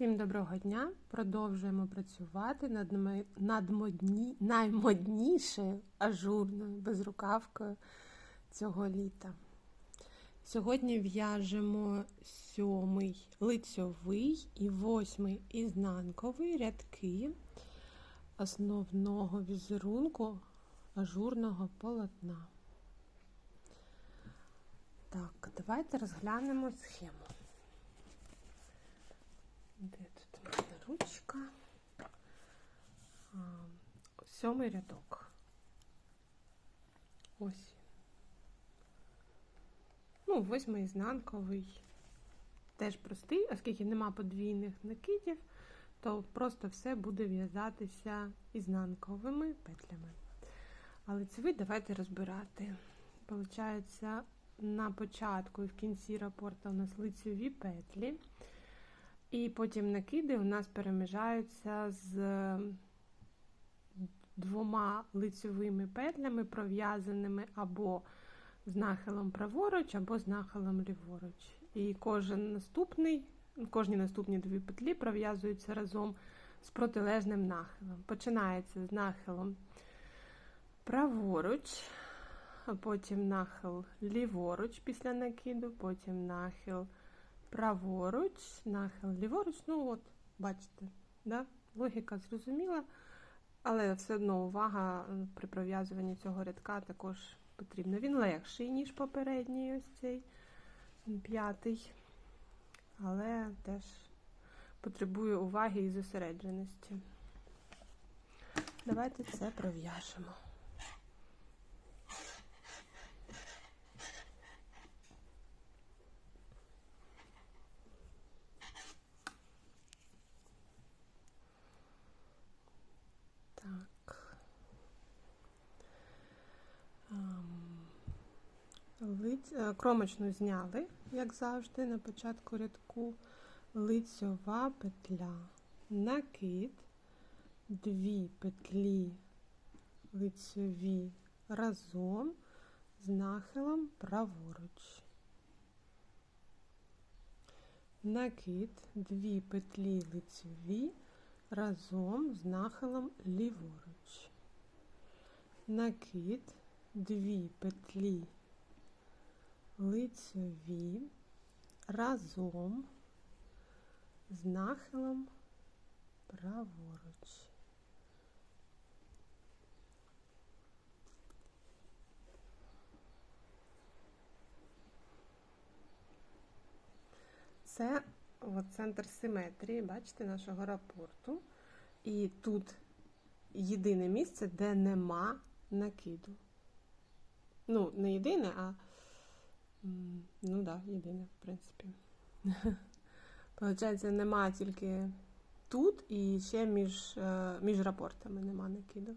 Всім доброго дня! Продовжуємо працювати над, ми- наймоднішою ажурною безрукавкою цього літа. Сьогодні в'яжемо сьомий лицьовий і восьмий ізнанковий рядки основного візерунку ажурного полотна. Так, давайте розглянемо схему. Де тут у ручка? Сьомий рядок. Ось. Ну, восьмий ізнанковий. Теж простий, оскільки нема подвійних накидів, то просто все буде в'язатися ізнанковими петлями. А лицевий давайте розбирати. Получається, на початку і в кінці рапорта у нас лицеві петлі. І потім накиди у нас переміжаються з двома лицьовими петлями, пров'язаними або з нахилом праворуч, або з нахилом ліворуч. І кожен наступний, кожні наступні дві петлі пров'язуються разом з протилежним нахилом. Починається з нахилом праворуч, потім нахил ліворуч після накиду, потім нахил праворуч, нахил ліворуч. Ну, от, бачите, да? логіка зрозуміла, але все одно увага при пров'язуванні цього рядка також потрібна. Він легший, ніж попередній, ось цей п'ятий, але теж потребує уваги і зосередженості. Давайте це пров'яжемо. Кромочну зняли, як завжди, на початку рядку. Лицьова петля, накид, дві петлі лицьові разом з нахилом праворуч. Накид, дві петлі лицьові разом з нахилом ліворуч. Накид, дві петлі лицьові разом з нахилом праворуч. Це от центр симетрії, бачите, нашого рапорту. І тут єдине місце, де нема накиду. Ну, не єдине, а ну так, да, єдине, в принципі. Получається, нема тільки тут і ще між, е, між рапортами нема накиду.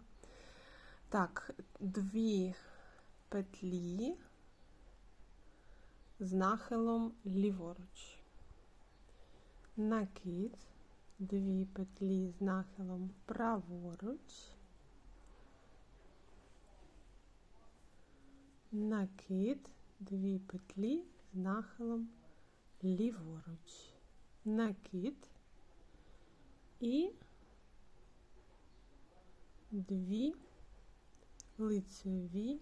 Так, дві петлі з нахилом ліворуч. Накид, дві петлі з нахилом праворуч. Накид, дві петлі з нахилом ліворуч. Накид і дві лицеві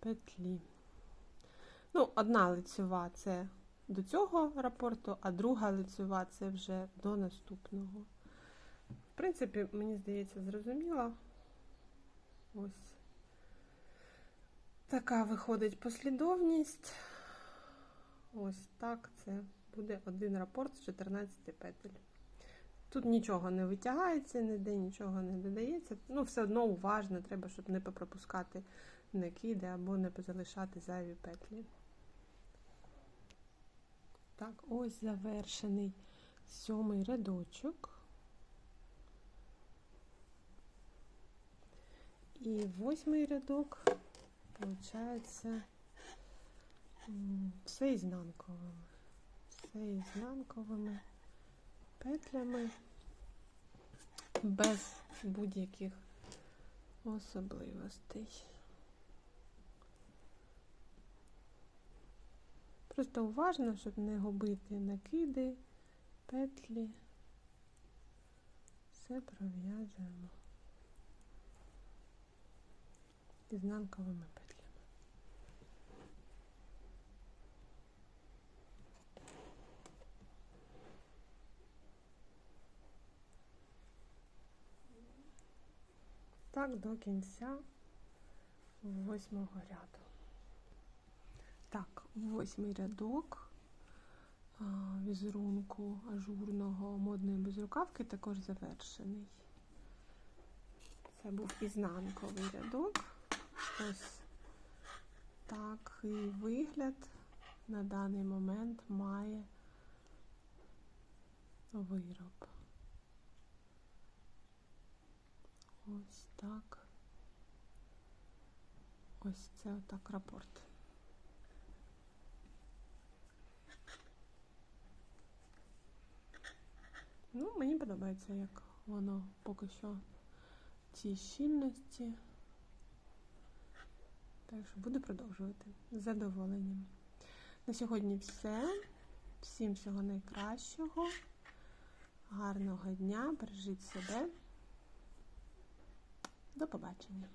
петлі. Ну, одна лицева це до цього рапорту, а друга лицева це вже до наступного. В принципі, мені здається, зрозуміло. Ось така виходить послідовність. Ось так це буде один рапорт з 14 петель. Тут нічого не витягається, ніде нічого не додається. Ну, все одно уважно, треба, щоб не пропускати накиди або не залишати зайві петлі. Так, ось завершений сьомий рядочок. І восьмий рядок, виходить, все ізнанковими. Все ізнанковими петлями без будь-яких особливостей. Просто уважно, щоб не губити накиди петлі. Все пров'язуємо ізнанковими петлями. Так до кінця восьмого ряду. Так, восьмий рядок візерунку ажурного модної безрукавки також завершений. Це був ізнанковий рядок. Ось такий вигляд на даний момент має вироб. Ось так. Ось це отак рапорт. Ну, мені подобається, як воно поки що в цій щільності. Так що буду продовжувати з задоволенням. На сьогодні все. Всім всього найкращого. Гарного дня, бережіть себе. До побачення.